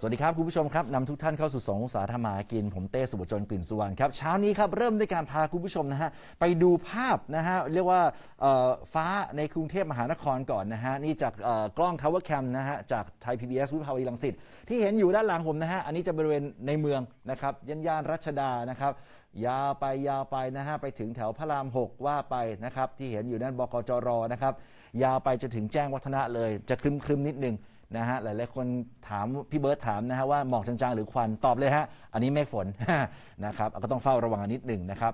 สวัสดีครับ คุณผู้ชมครับนำทุกท่านเข้าสู่สององศาธรรมากิน ผมเต้สุบจนกลิ่นสุวรรณครับเช้านี้ครับเริ่มด้วยการพาคุณผู้ชมนะฮะไปดูภาพนะฮะเรียกว่าฟ้าในกรุงเทพมหานครก่อนนะฮะนี่จากกล้อง Tower Cam นะฮะจากไทย PBS วิภาวดีรังสิตที่เห็นอยู่ด้านหลังผมนะฮะอันนี้จะบริเวณในเมืองนะครับย่านย่านรัชดานะครับยาวไปยาวไปนะฮะไปถึงแถวพระราม 6 ว่าไปนะครับที่เห็นอยู่นั่นบกจรนะครับยาวไปจนถึงแจ้งวัฒนะเลยจะครึมครึมๆนิดนึง นะฮะหลายๆคนถามพี่เบิร์ตถามนะฮะว่าหมอกจางๆหรือควันตอบเลยฮะอันนี้เมฆฝนนะครับก็ต้องเฝ้าระวังกันนิดหนึ่งนะครับ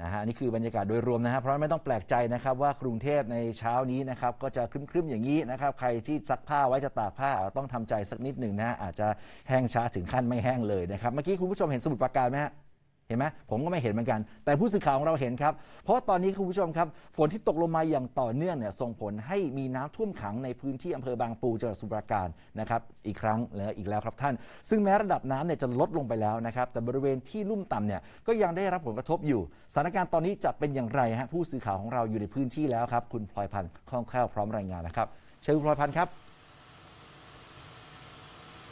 นะฮะนนี่คือบรรยากาศโดยรวมนะฮะเพราะไม่ต้องแปลกใจนะครับว่ากรุงเทพในเช้านี้นะครับก็จะครึ้มๆอย่างนี้นะครับใครที่ซักผ้าไว้จะตากผ้าต้องทำใจสักนิดหนึ่งนะฮะอาจจะแห้งช้าถึงขั้นไม่แห้งเลยนะครับเมื่อกี้คุณผู้ชมเห็นสมุดปราการไหมฮะ เห็นไหมผมก็ไม่เห็นเหมือนกัน แต่ผู้สื่อข่าวของเราเห็นครับ เพราะตอนนี้คุณผู้ชมครับ ฝนที่ตกลงมาอย่างต่อเนื่องเนี่ยส่งผลให้มีน้ำท่วมขังในพื้นที่อำเภอบางปูจังหวัดสมุทรปราการนะครับอีกครั้งและอีกแล้วครับท่าน ซึ่งแม้ระดับน้ำเนี่ยจะลดลงไปแล้วนะครับ แต่บริเวณที่ลุ่มต่ำเนี่ยก็ยังได้รับผลกระทบอยู่สถานการณ์ตอนนี้จะเป็นอย่างไรฮะผู้สื่อข่าวของเราอยู่ในพื้นที่แล้วครับ คุณพลอยพันธ์คล่องแคล่วพร้อมรายงานนะครับเชิญคุณพลอยพันธ์ครับ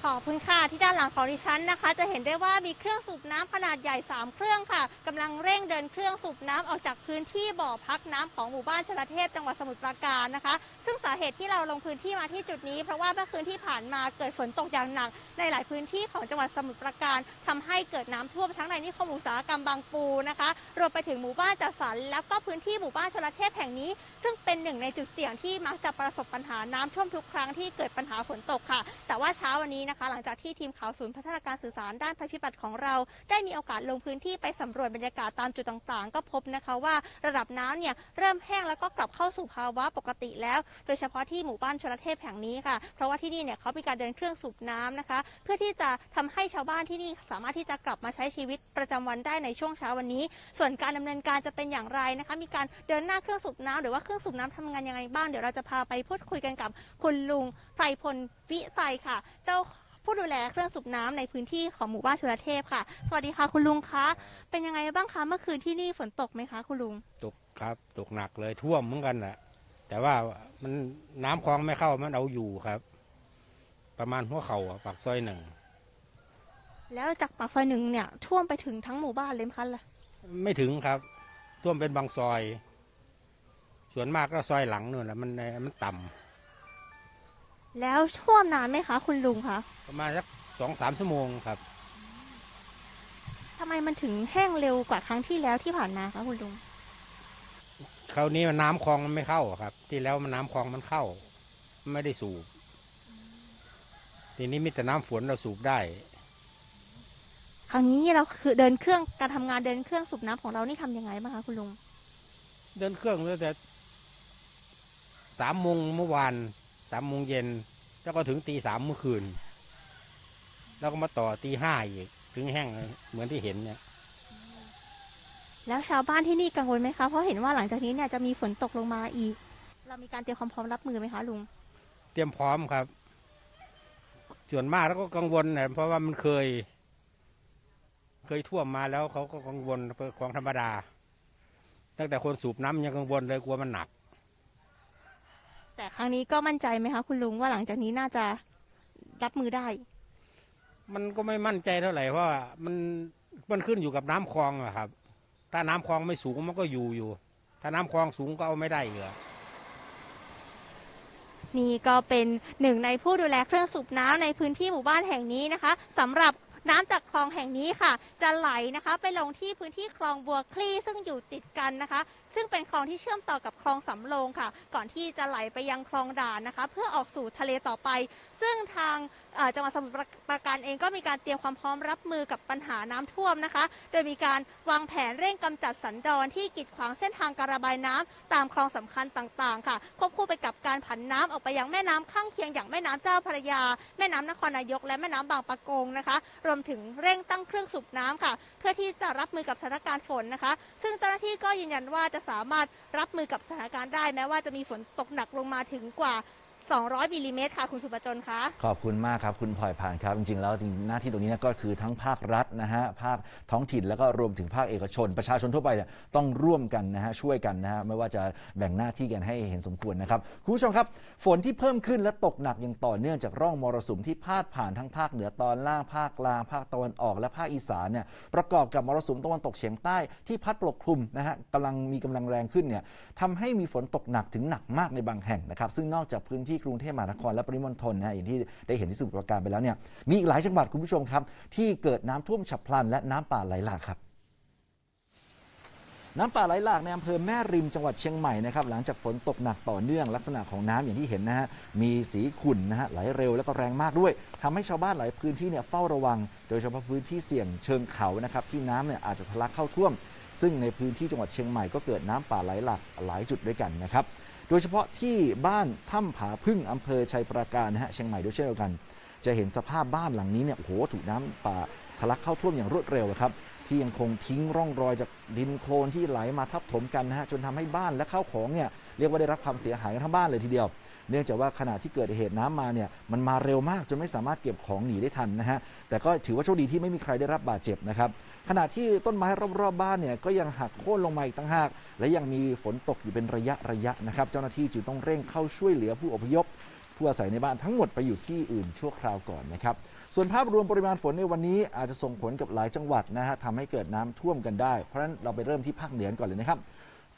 ขอบคุณค่ะที่ด้านหลังของดิฉันนะคะ จะเห็นได้ว่ามีเครื่องสูบน้ำขนาดใหญ่ 3 เครื่องค่ะกำลังเร่งเดินเครื่องสูบน้ำออกจากพื้นที่บ่อพักน้ำของหมู่บ้านชลเทพจังหวัดสมุทรปราการนะคะ ซึ่งสาเหตุที่เราลงพื้นที่มาที่จุดนี้เพราะว่าเมื่อคืนที่ผ่านมาเกิดฝนตกอย่างหนัก ในหลายพื้นที่ของจังหวัดสมุทรปราการทำให้เกิดน้ำท่วมทั้งในนิคมอุตสาหกรรมบางปูนะคะรวมไปถึงหมู่บ้านจัดสรรแล้วก็พื้นที่หมู่บ้านชลเทพแห่งนี้ ซึ่งเป็นหนึ่งในจุดเสี่ยงที่มักจะประสบปัญหาน้ำท่วมทุกครั้งที่เกิดปัญหาฝนตกค่ะ แต่ว่าเช้าวันนี้นะคะ หลังจากที่ทีมข่าวศูนย์พัฒนาการสื่อสารด้านภัยพิบัติของเรา ได้มีโอกาสลงพื้นที่ไปสำรวจบรรยากาศตามจุดต่างๆ ก็พบนะคะว่าระดับน้ำเนี่ยเริ่มแห้งแล้วก็กลับเข้าสู่ภาวะปกติแล้ว โดยเฉพาะที่หมู่บ้านชลเทพแห่งนี้ค่ะ เพราะว่าที่นี่เนี่ยเขามีการเดินเครื่องสูบน้ำนะคะ เพื่อที่จะทำให้ชาวบ้านที่นี่สามารถที่จะกลับมาใช้ชีวิตประจำวันได้ในช่วงเช้าวันนี้ ส่วนการดำเนินการจะเป็นอย่างไรนะคะ มีการเดินหน้าเครื่องสูบน้ำหรือว่าเครื่องสูบน้ำทำงานยังไงบ้าง เดี๋ยวเราจะพาไปพูดคุยกันกับคุณลุงไพรพลวิไซค่ะ เจ้า ผู้ดูแลเครื่องสูบน้ำในพื้นที่ของหมู่บ้านชลเทพค่ะ สวัสดีค่ะคุณลุงคะเป็นยังไงบ้างคะเมื่อคืนที่นี่ฝนตกไหมคะ คุณลุงตกครับ ตกหนักเลยท่วมเหมือนกันแหละแต่ว่ามันน้ำคลองไม่เข้ามันเอาอยู่ครับ ประมาณหัวเข่าอะปากซอยหนึ่งแล้วจากปากซอยหนึ่งเนี่ย ท่วมไปถึงทั้งหมู่บ้านเลยไหมคะล่ะไม่ถึงครับ ท่วมเป็นบางซอย ส่วนมากก็ซอยหลังนู่นแหละมันมันต่ำ แล้วท่วมนานไหมคะ คุณลุงคะประมาณสักสองสามชั่วโมงครับ ทำไมมันถึงแห้งเร็วกว่าครั้งที่แล้วที่ผ่านมาคะคุณลุง คราวนี้มันน้ำคลองมันไม่เข้าอะครับ ที่แล้วมันน้ำคลองมันเข้า ไม่ได้สูบ ทีนี้มีแต่น้ำฝนเราสูบได้ คราวนี้นี่เราคือเดินเครื่องการทำงานเดินเครื่องสูบน้ำของเรานี่ทำยังไงบ้างคะคุณลุง เดินเครื่องตั้งแต่สามโมงเมื่อวาน สามโมงเย็น แล้วก็ถึงตีสามเมื่อคืน แล้วก็มาต่อตีห้าอีก ถึงแห้งเหมือนที่เห็นเนี่ยแล้วชาวบ้านที่นี่กังวลไหมคะ เพราะเห็นว่าหลังจากนี้เนี่ยจะมีฝนตกลงมาอีก เรามีการเตรียมความพร้อมรับมือไหมคะลุง เตรียมพร้อมครับ ส่วนมากแล้วก็กังวลนะเพราะว่ามันเคย เคยท่วมมาแล้วเขาก็กังวลเป็นของธรรมดา ตั้งแต่คนสูบน้ำยังกังวลเลยกลัวมันหนัก แต่ครั้งนี้ก็มั่นใจไหมคะ คุณลุงว่าหลังจากนี้น่าจะรับมือได้ มันก็ไม่มั่นใจเท่าไหร่เพราะว่ามันมันขึ้นอยู่กับน้ำคลองอะครับ ถ้าน้ำคลองไม่สูงมันก็อยู่อยู่ ถ้าน้ำคลองสูงก็เอาไม่ได้อีกอะนี่ก็เป็นหนึ่งในผู้ดูแลเครื่องสูบน้ำในพื้นที่หมู่บ้านแห่งนี้นะคะสำหรับ น้ำจากคลองแห่งนี้ค่ะ จะไหลนะคะไปลงที่พื้นที่คลองบัวคลี่ซึ่งอยู่ติดกันนะคะ ซึ่งเป็นคลองที่เชื่อมต่อกับคลองสำโรงค่ะ ก่อนที่จะไหลไปยังคลองด่านนะคะ เพื่อออกสู่ทะเลต่อไป ซึ่งทางจังหวัดสมุทรปราการเองก็มีการเตรียมความพร้อมรับมือกับปัญหาน้ำท่วมนะคะ โดยมีการวางแผนเร่งกำจัดสันดอนที่กีดขวางเส้นทางการระบายน้ำตามคลองสำคัญต่างๆ ค่ะ ควบคู่ไปกับการผันน้ำออกไปยังแม่น้ำข้างเคียงอย่างแม่น้ำเจ้าพระยา แม่น้ำนครนายก และแม่น้ำบางปะกงนะคะ รวมถึงเร่งตั้งเครื่องสูบน้ำค่ะ เพื่อที่จะรับมือกับสถานการณ์ฝนนะคะ ซึ่งเจ้าหน้าที่ก็ยืนยันว่าจะสามารถรับมือกับสถานการณ์ได้ แม้ว่าจะมีฝนตกหนักลงมาถึงกว่า 200มิลลิเมตรค่ะ คุณสุประจนคะ ขอบคุณมากครับ คุณพลอยผ่านครับ จริงๆ แล้วจริงหน้าที่ตรงนี้นก็คือทั้งภาครัฐนะฮะภาคท้องถิ่นแล้วก็รวมถึงภาคเอกชน ประชาชนทั่วไปเนี่ยต้องร่วมกันนะฮะช่วยกันนะฮะไม่ว่าจะแบ่งหน้าที่กันให้เห็นสมควรนะครับคุณผู้ชมครับ ฝนที่เพิ่มขึ้นและตกหนักอย่างต่อเนื่องจากร่องมรสุมที่พาดผ่านทั้งภาคเหนือตอนล่างภาคกลาง ภาคตะวันออกและภาคอีสานเนี่ยประกอบกับมรสุมตะวันตกเฉียงใต้ที่พัดปกคลุมนะฮะกำลังมีกำลังแรงขึ้นเนี่ยทำให้มีฝนตกหนักถึงหนักมากในบางแห่งนะครับซึ่งนอกจากพื้นที่กรุงเทพมหานครและปริมณฑลนะฮะอย่างที่ได้เห็นที่สมุทรปราการไปแล้วเนี่ยมีอีกหลายจังหวัดคุณผู้ชมครับ ที่เกิดน้ำท่วมฉับพลัน และน้ำป่าไหลหลากครับน้ำป่าไหลหลากในอำเภอแม่ริมจังหวัดเชียงใหม่นะครับหลังจากฝนตกหนักต่อเนื่องลักษณะของน้ำอย่างที่เห็นนะฮะมีสีขุ่นนะฮะไหลเร็วแล้วก็แรงมากด้วยทำให้ชาวบ้านหลายพื้นที่เนี่ยเฝ้าระวัง โดยเฉพาะพื้นที่เสี่ยงเชิงเขานะครับที่น้ำเนี่ยอาจจะทะลักเข้าท่วม ซึ่งในพื้นที่จังหวัดเชียงใหม่ก็เกิดน้ำป่าไหลหลากหลายจุดด้วยกันนะครับ โดยเฉพาะที่บ้านถ้ำผาพึ่งอำเภอชัยปราการนะฮะเชียงใหม่ด้วยเช่นเดียวกัน จะเห็นสภาพบ้านหลังนี้เนี่ยโอ้โหถูกน้ำป่าทะลักเข้าท่วมอย่างรวดเร็วครับที่ยังคงทิ้งร่องรอยจากดินโคลนที่ไหลมาทับถมกันนะฮะจนทำให้บ้านและข้าวของเนี่ยเรียกว่าได้รับความเสียหายกันทั้งบ้านเลยทีเดียว เนื่องจากว่าขณะที่เกิดเหตุน้ำมาเนี่ยมันมาเร็วมากจนไม่สามารถเก็บของหนีได้ทันนะฮะแต่ก็ถือว่าโชคดีที่ไม่มีใครได้รับบาดเจ็บนะครับขณะที่ต้นไม้รอบๆบ้านเนี่ยก็ยังหักโค่นลงมาอีกตั้งหาก และยังมีฝนตกอยู่เป็นระยะระยะนะครับ เจ้าหน้าที่จึงต้องเร่งเข้าช่วยเหลือผู้อพยพผู้อาศัยในบ้านทั้งหมดไปอยู่ที่อื่นชั่วคราวก่อนนะครับ ส่วนภาพรวมปริมาณฝนในวันนี้อาจจะส่งผลกับหลายจังหวัดนะฮะทำให้เกิดน้ำท่วมกันได้ เพราะฉะนั้นเราไปเริ่มที่ภาคเหนือก่อนเลยนะครับ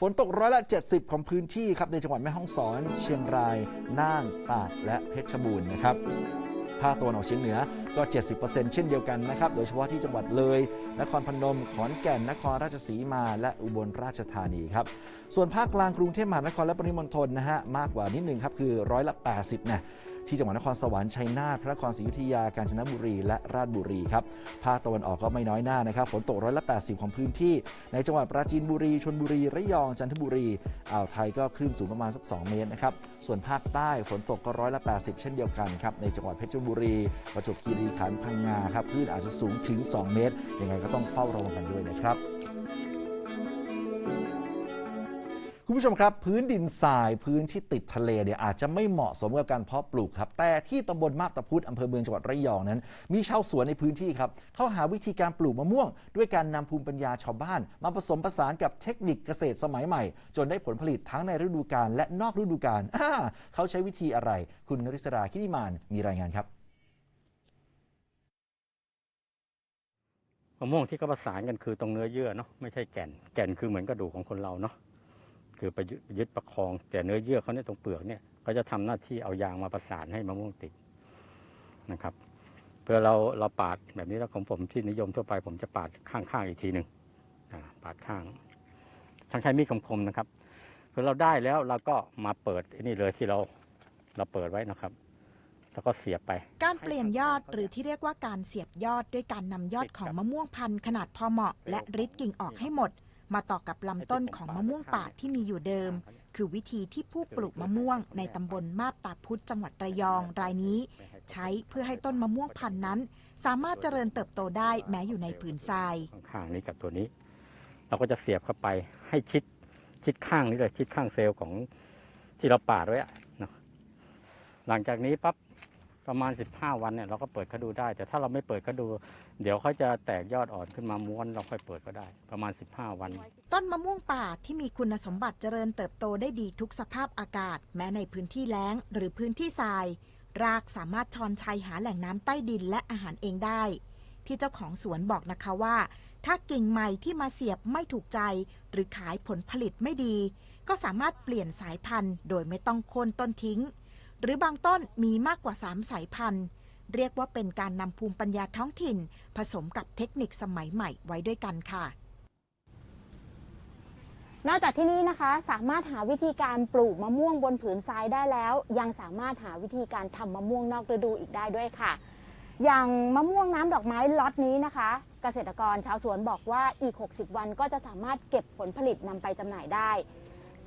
ฝนตกร้อยละ 70 ของพื้นที่ครับในจังหวัดแม่ฮ่องสอน เชียงราย น่าน ตาก และเพชรบูรณ์นะครับ ภาคตะวันออกเฉียงเหนือก็ 70%เช่นเดียวกันนะครับ โดยเฉพาะที่จังหวัดเลย นครพนม ขอนแก่น นครราชสีมา และอุบลราชธานีครับ ส่วนภาคกลางกรุงเทพมหานครและปริมณฑลนะฮะ มากกว่านิดหนึ่งครับ คือร้อยละ 80นะ ที่จังหวัดนครสวรรค์ชัยนาทพระนครศรีอยุธยากาญจนบุรี และราชบุรีครับภาคตะวันออกก็ไม่น้อยหน้านะครับฝนตกร้อยละ 80 ของพื้นที่ ในจังหวัดปราจีนบุรีชลบุรีระยองจันทบุรีอ่าวไทยก็คลื่นสูงประมาณสัก 2 เมตรนะครับส่วนภาคใต้ฝนตกก็ร้อยละ 80 เช่นเดียวกันครับในจังหวัดเพชรบุรี ประจวบคีรีขันธ์พังงาครับคลื่นอาจจะสูงถึง 2 เมตรยังไงก็ต้องเฝ้าระวังกันด้วยนะครับ คุณผู้ชมครับ พื้นดินทรายพื้นที่ติดทะเลเนี่ยอาจจะไม่เหมาะสมกับการเพาะปลูกครับ แต่ที่ตำบลมาบตาพุธอำเภอเมืองจังหวัดระยองนั้น มีชาวสวนในพื้นที่ครับเขาหาวิธีการปลูกมะม่วง ด้วยการนำภูมิปัญญาชาวบ้าน มาผสมผสานกับเทคนิคเกษตรสมัยใหม่ จนได้ผลผลิตทั้งในฤดูกาลและนอกฤดูกาลอ่าเขาใช้วิธีอะไร คุณนริศราคินิมานมีรายงานครับมะม่วงที่เขาประสานกันคือตรงเนื้อเยื่อเนาะไม่ใช่แก่น แก่นคือเหมือนกระดูกของคนเราเนาะ คือไปยึดประคอง แต่เนื้อเยื่อเขาเนี่ยตรงเปลือกเนี่ยเขาจะทำหน้าที่เอายางมาประสานให้มะม่วงติดนะครับ เพื่อเราเราปาดแบบนี้แล้วของผมที่นิยมทั่วไป ผมจะปาดข้างๆอีกทีหนึ่งปาดข้างช่างใช้มีดคมๆนะครับเพื่อเราได้แล้วเราก็มาเปิดอนี่เลยที่เราเราเปิดไว้นะครับแล้วก็เสียบไป การเปลี่ยนยอดหรือที่เรียกว่าการเสียบยอดด้วยการนำยอดของมะม่วงพันธุ์ขนาดพอเหมาะ และริดกิ่งออกให้หมด มาต่อกับลำต้นของมะม่วงป่าที่มีอยู่เดิม คือวิธีที่ผู้ปลูกมะม่วงในตำบลมาบตาพุธจังหวัดระยองรายนี้ ใช้เพื่อให้ต้นมะม่วงพันธุ์นั้น สามารถเจริญเติบโตได้แม้อยู่ในผืนทราย ข้างๆนี้กับตัวนี้ เราก็จะเสียบเข้าไปให้ชิดชิดข้างนี้เลยชิดข้างเซลล์ของที่เราปาดไว้อะเนาะหลังจากนี้ปั๊บ ประมาณ 15 วันเนี่ยเราก็เปิดเขาดูได้ แต่ถ้าเราไม่เปิดเขาดู เดี๋ยวเขาจะแตกยอดอ่อนขึ้นมาม้วนเราค่อยเปิดก็ได้ ประมาณ 15 วัน ต้นมะม่วงป่าที่มีคุณสมบัติเจริญเติบโตได้ดีทุกสภาพอากาศ แม้ในพื้นที่แล้งหรือพื้นที่ทราย รากสามารถชอนชัยหาแหล่งน้ำใต้ดินและอาหารเองได้ ที่เจ้าของสวนบอกนะคะว่า ถ้ากิ่งใหม่ที่มาเสียบไม่ถูกใจ หรือขายผลผลิตไม่ดี ก็สามารถเปลี่ยนสายพันธุ์ โดยไม่ต้องโค่นต้นทิ้ง หรือบางต้นมีมากกว่า 3 สายพันธุ์ เรียกว่าเป็นการนำภูมิปัญญาท้องถิ่น ผสมกับเทคนิคสมัยใหม่ไว้ด้วยกันค่ะ นอกจากที่นี่นะคะ สามารถหาวิธีการปลูกมะม่วงบนผืนทรายได้แล้ว ยังสามารถหาวิธีการทำมะม่วงนอกฤดูอีกได้ด้วยค่ะ อย่างมะม่วงน้ำดอกไม้ล็อตนี้นะคะ เกษตรกรชาวสวนบอกว่าอีก 60 วันก็จะสามารถเก็บผลผลิตนำไปจำหน่ายได้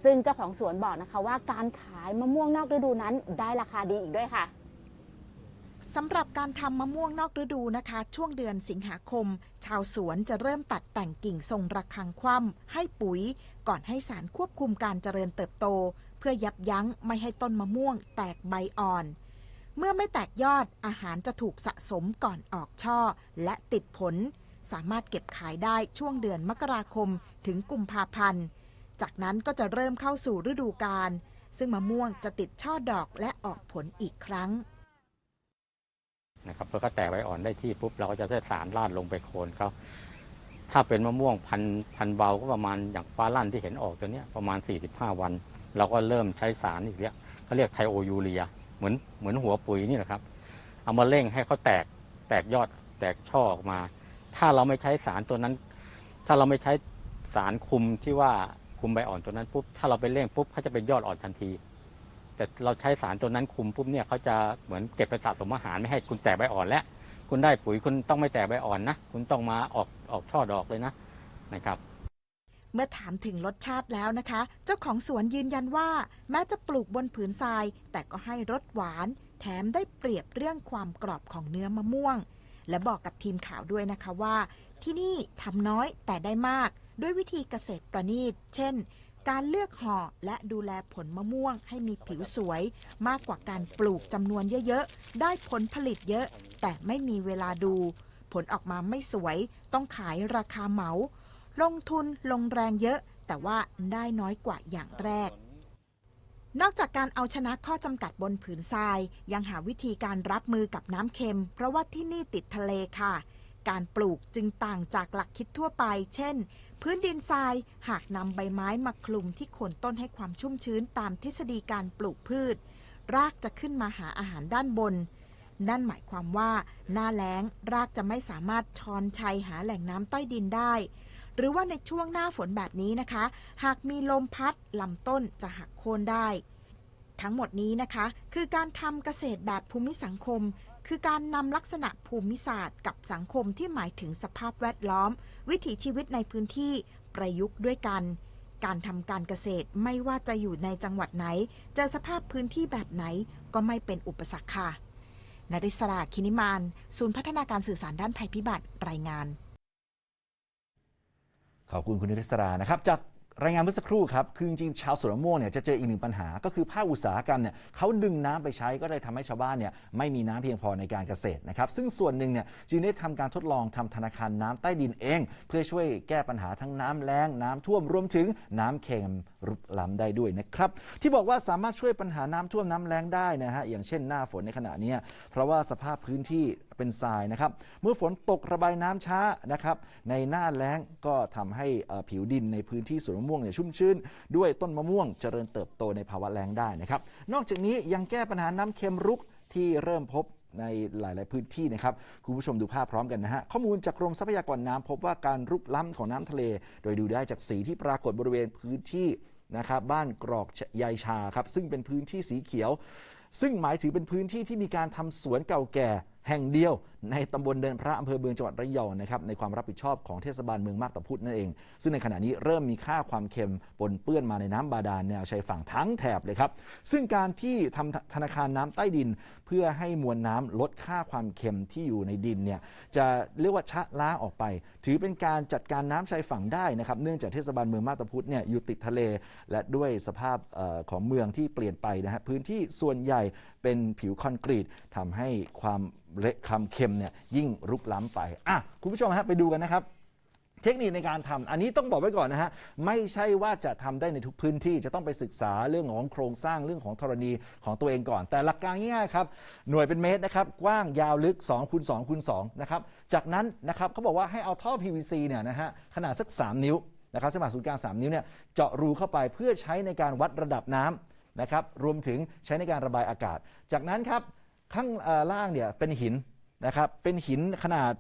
ซึ่งเจ้าของสวนบอกนะคะว่าการขายมะม่วงนอกฤดูนั้นได้ราคาดีอีกด้วยค่ะสำหรับการทำมะม่วงนอกฤดูนะคะ ช่วงเดือนสิงหาคม ชาวสวนจะเริ่มตัดแต่งกิ่งทรงระฆังคว่ำให้ปุ๋ย ก่อนให้สารควบคุมการเจริญเติบโต เพื่อยับยั้งไม่ให้ต้นมะม่วงแตกใบอ่อน เมื่อไม่แตกยอดอาหารจะถูกสะสมก่อนออกช่อ และติดผล สามารถเก็บขายได้ช่วงเดือนมกราคมถึงกุมภาพันธ์ จากนั้นก็จะเริ่มเข้าสู่ฤดูกาลซึ่งมะม่วงจะติดช่อดอกและออกผลอีกครั้งนะครับเพื่อเขาแตกใบอ่อนได้ที่ปุ๊บเราก็จะได้สารลาดลงไปโคนเขาถ้าเป็นมะม่วงพันพันเบาก็ประมาณอย่างฟ้าลั่นที่เห็นออกตัวเนี้ยประมาณ 45 วัน เราก็เริ่มใช้สารอีกแล้วเขาเรียกไทโอยูเรีย เหมือนเหมือนหัวปุ๋ยนี่แหละครับ เอามาเร่งให้เขาแตกแตกยอดแตกช่อออกมา ถ้าเราไม่ใช้สารตัวนั้น ถ้าเราไม่ใช้สารคุมที่ว่า คุมใบอ่อนตัวนั้นปุ๊บถ้าเราไปเร่งปุ๊บเขาจะเป็นยอดอ่อนทันที แต่เราใช้สารตัวนั้นคุมปุ๊บเนี่ยเขาจะเหมือนเก็บไปสะสมอาหารไม่ให้คุณแตกใบอ่อนแล้วคุณได้ปุ๋ยคุณต้องไม่แตกใบอ่อนนะคุณต้องมาออกออกช่อดอกเลยนะนะครับ เมื่อถามถึงรสชาติแล้วนะคะ เจ้าของสวนยืนยันว่า แม้จะปลูกบนผืนทราย แต่ก็ให้รสหวาน แถมได้เปรียบเรื่องความกรอบของเนื้อมะม่วง และบอกกับทีมข่าวด้วยนะคะว่า ที่นี่ทำน้อยแต่ได้มาก ด้วยวิธีเกษตรประณีต เช่น การเลือกห่อและดูแลผลมะม่วงให้มีผิวสวย มากกว่าการปลูกจำนวนเยอะๆ ได้ผลผลิตเยอะ แต่ไม่มีเวลาดู ผลออกมาไม่สวย ต้องขายราคาเหมา ลงทุนลงแรงเยอะ แต่ว่าได้น้อยกว่าอย่างแรกนอกจากการเอาชนะข้อจำกัดบนผืนทราย ยังหาวิธีการรับมือกับน้ำเค็ม เพราะว่าที่นี่ติดทะเลค่ะ การปลูกจึงต่างจากหลักคิดทั่วไป เช่น พื้นดินทรายหากนำใบไม้มาคลุมที่โคนต้นให้ความชุ่มชื้นตามทฤษฎีการปลูกพืช รากจะขึ้นมาหาอาหารด้านบน นั่นหมายความว่า หน้าแล้งรากจะไม่สามารถชอนชัยหาแหล่งน้ำใต้ดินได้ หรือว่าในช่วงหน้าฝนแบบนี้นะคะ หากมีลมพัดลำต้นจะหักโค่นได้ทั้งหมดนี้นะคะ คือการทำเกษตรแบบภูมิสังคม คือการนำลักษณะภูมิศาสตร์กับสังคมที่หมายถึงสภาพแวดล้อม วิถีชีวิตในพื้นที่ประยุกต์ด้วยกัน การทำการเกษตรไม่ว่าจะอยู่ในจังหวัดไหน เจอสภาพพื้นที่แบบไหนก็ไม่เป็นอุปสรรคค่ะนริศราคินิมาน ศูนย์พัฒนาการสื่อสารด้านภัยพิบัติรายงาน ขอบคุณคุณนริศรานะครับจาก รายงานเมื่อสักครู่ครับ คือจริงๆชาวสวนมะม่วงเนี่ยจะเจออีกหนึ่งปัญหา ก็คือภาคอุตสาหกรรมเนี่ยเขาดึงน้ำไปใช้ก็เลยทำให้ชาวบ้านเนี่ยไม่มีน้ำเพียงพอในการเกษตรนะครับ ซึ่งส่วนหนึ่งเนี่ยจึงได้ทำการทดลองทำธนาคารน้ำใต้ดินเอง เพื่อช่วยแก้ปัญหาทั้งน้ำแล้งน้ำท่วมรวมถึงน้ำเค็มรุกล้ำได้ด้วยนะครับ ที่บอกว่าสามารถช่วยปัญหาน้ำท่วมน้ำแล้งได้นะฮะอย่างเช่นหน้าฝนในขณะนี้เพราะว่าสภาพพื้นที่เป็นทรายนะครับ เมื่อฝนตกระบายน้ำช้านะครับ ในหน้าแล้งก็ทำให้ผิวดินในพื้นที่สวนมะม่วงเนี่ยชุ่มชื้น ด้วยต้นมะม่วงเจริญเติบโตในภาวะแล้งได้นะครับ นอกจากนี้ยังแก้ปัญหาน้ำเค็มรุกที่เริ่มพบในหลาย ๆ พื้นที่นะครับ คุณผู้ชมดูภาพพร้อมกันนะฮะ ข้อมูลจากกรมทรัพยากรน้ำพบว่าการรุกล้ำของน้ำทะเล โดยดูได้จากสีที่ปรากฏบริเวณพื้นที่นะครับบ้านกรอกยายชาครับซึ่งเป็นพื้นที่สีเขียว ซึ่งหมายถึงเป็นพื้นที่ที่มีการทำสวนเก่าแก่ แห่งเดียวในตำบลเดินพระอำเภอเมืองจังหวัดระยองนะครับในความรับผิดชอบของเทศบาลเมืองมาบตาพุธนั่นเอง ซึ่งในขณะนี้เริ่มมีค่าความเค็มปนเปื้อนมาในน้ำบาดาลแนวชายฝั่งทั้งแถบเลยครับ ซึ่งการที่ทำธนาคารน้ำใต้ดิน พื่อให้มวลน้ำลดค่าความเค็มที่อยู่ในดินเนี่ยจะเรียกว่าชะล้างออกไป ถือเป็นการจัดการน้ำชายฝั่งได้นะครับ เนื่องจากเทศบาลเมืองมาตาพุธเนี่ยอยู่ติดทะเล และด้วยสภาพของเมืองที่เปลี่ยนไปนะฮะพื้นที่ส่วนใหญ่เป็นผิวคอนกรีตทำให้ความเละคำเค็มเนี่ยยิ่งรุกล้ำไปอะคุณผู้ชมฮะไปดูกันนะครับ เทคนิคในการทำอันนี้ต้องบอกไว้ก่อนนะฮะ ไม่ใช่ว่าจะทำได้ในทุกพื้นที่จะต้องไปศึกษาเรื่องของโครงสร้างเรื่องของธรณีของตัวเองก่อน แต่หลักการง่ายๆครับ หน่วยเป็นเมตรนะครับ กว้างยาวลึก2คูณ2คูณ2นะครับ จากนั้นนะครับเขาบอกว่าให้เอาท่อ PVC เนี่ยนะฮะขนาดสัก 3 นิ้วนะครับสมาศูนย์กลาง 3 นิ้วเนี่ยเจาะรูเข้าไปเพื่อใช้ในการวัดระดับน้ำนะครับ รวมถึงใช้ในการระบายอากาศ จากนั้นครับข้างล่างเนี่ยเป็นหิน นะครับเป็นหินขนาด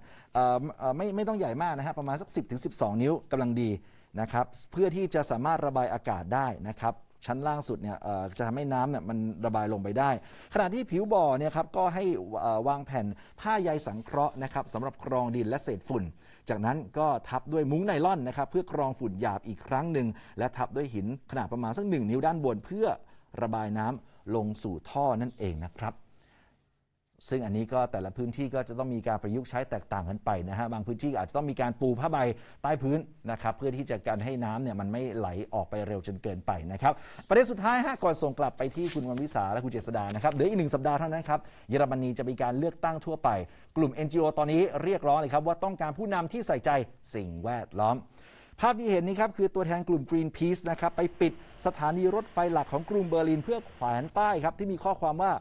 ไม่ไม่ต้องใหญ่มากนะฮะประมาณสัก 10ถึง12 นิ้วกำลังดีนะครับเพื่อที่จะสามารถระบายอากาศได้นะครับชั้นล่างสุดเนี่ยจะทำให้น้ำเนี่ยมันระบายลงไปได้ ขณะที่ผิวบ่อเนี่ยครับก็ให้วางแผ่นผ้าใยสังเคราะห์นะครับสำหรับกรองดินและเศษฝุ่น จากนั้นก็ทับด้วยมุ้งไนล่อนนะครับเพื่อกรองฝุ่นหยาบอีกครั้งหนึ่ง และทับด้วยหินขนาดประมาณสักหนึ่งนิ้วด้านบน เพื่อระบายน้ำลงสู่ท่อนั่นเองนะครับ ซึ่งอันนี้ก็แต่ละพื้นที่ก็จะต้องมีการประยุกต์ใช้แตกต่างกันไปนะฮะบางพื้นที่อาจจะต้องมีการปูผ้าใบใต้พื้นนะครับเพื่อที่จะกันให้น้ำเนี่ยมันไม่ไหลออกไปเร็วจนเกินไปนะครับประเด็นสุดท้ายฮะก่อนส่งกลับไปที่คุณวันวิสาและคุณเจษดานะครับเหลืออีกหนึ่งสัปดาห์เท่านั้นครับเยอรมนีจะมีการเลือกตั้งทั่วไป กลุ่ม NGO ตอนนี้เรียกร้องเลยครับว่าต้องการผู้นำที่ใส่ใจสิ่งแวดล้อมภาพที่เห็นนี้ครับคือตัวแทนกลุ่ม Greenpeace นะครับไปปิดสถานีรถไฟหลักของกรุงเบอร์ลิน เพื่อแขวนป้ายครับที่มีข้อความว่า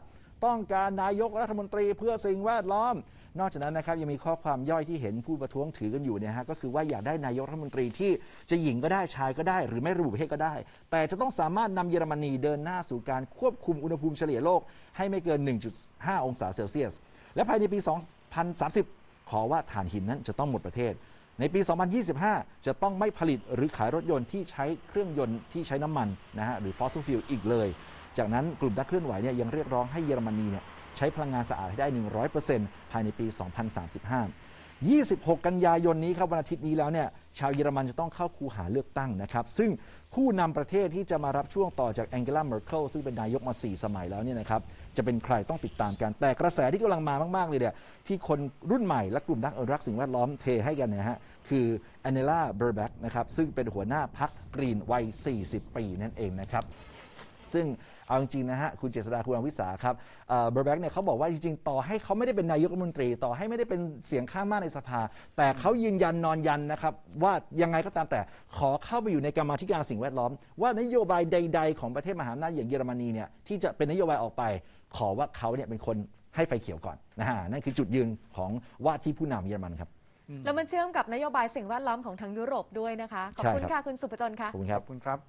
ต้องการนายกรัฐมนตรีเพื่อสิ่งแวดล้อม นอกจากนั้นนะครับยังมีข้อความย่อยที่เห็นผู้ประท้วงถือกันอยู่เนี่ยฮะก็คือว่าอยากได้นายกรัฐมนตรีที่จะหญิงก็ได้ชายก็ได้ หรือไม่ระบุเพศก็ได้ แต่จะต้องสามารถนำเยอรมนีเดินหน้าสู่การควบคุมอุณหภูมิเฉลี่ยโลกให้ไม่เกิน 1.5 องศาเซลเซียส และภายในปี 2030 ขอว่าถ่านหินนั้นจะต้องหมดประเทศในปี 2025 จะต้องไม่ผลิตหรือขายรถยนต์ที่ใช้เครื่องยนต์ที่ใช้น้ำมันนะฮะหรือ fossil fuel อีกเลย จากนั้นกลุ่มนักเคลื่อนไหวเนี่ยยังเรียกร้องให้เยอรมนีเนี่ยใช้พลังงานสะอาดให้ได้ 100%ภายในปี 2035 26 กันยายนนี้ครับวันอาทิตย์นี้แล้วเนี่ยชาวเยอรมันจะต้องเข้าคูหาเลือกตั้งนะครับซึ่งผู้นำประเทศที่จะมารับช่วงต่อจากแองเกลาเมอร์เคิลซึ่งเป็นนายกมา 4 สมัยแล้วเนี่ยนะครับจะเป็นใครต้องติดตามกัน แต่กระแสที่กำลังมามาก ๆ เลยเนี่ยที่คนรุ่นใหม่และกลุ่มนักอนุรักษ์สิ่งแวดล้อมเทให้กันนยฮะคือแอนเนล่าเบอร์แบ็กนะครับซึ่งเป็นหัวหน้าพักกรีนวัย 40 ปีนั่นเองนะครับ ซึ่งเอาจริงๆนะฮะคุณเจษฎาคุณอวิสาครับเบอร์แบ็กเนี่ยเขาบอกว่าจริงๆ ต่อให้เขาไม่ได้เป็นนายกรัฐมนตรี ต่อให้ไม่ได้เป็นเสียงข้างมากในสภา แต่เขายืนยันนอนยันนะครับว่ายังไงก็ตามแต่ขอเข้าไปอยู่ในกรรมาธิการสิ่งแวดล้อม ว่านโยบายใด ๆ ของประเทศมหาอำนาจอย่างเยอรมนีเนี่ยที่จะเป็นนโยบายออกไป ขอว่าเขาเนี่ยเป็นคนให้ไฟเขียวก่อนนะฮะนั่นคือจุดยืนของว่าที่ผู้นำเยอรมันครับแล้วมันเชื่อมกับนโยบายสิ่งแวดล้อมของทางยุโรปด้วยนะคะขอบคุณใช่ครับค่ะคุณสุประจนค่ะขอบคุณครับขอบคุณครับ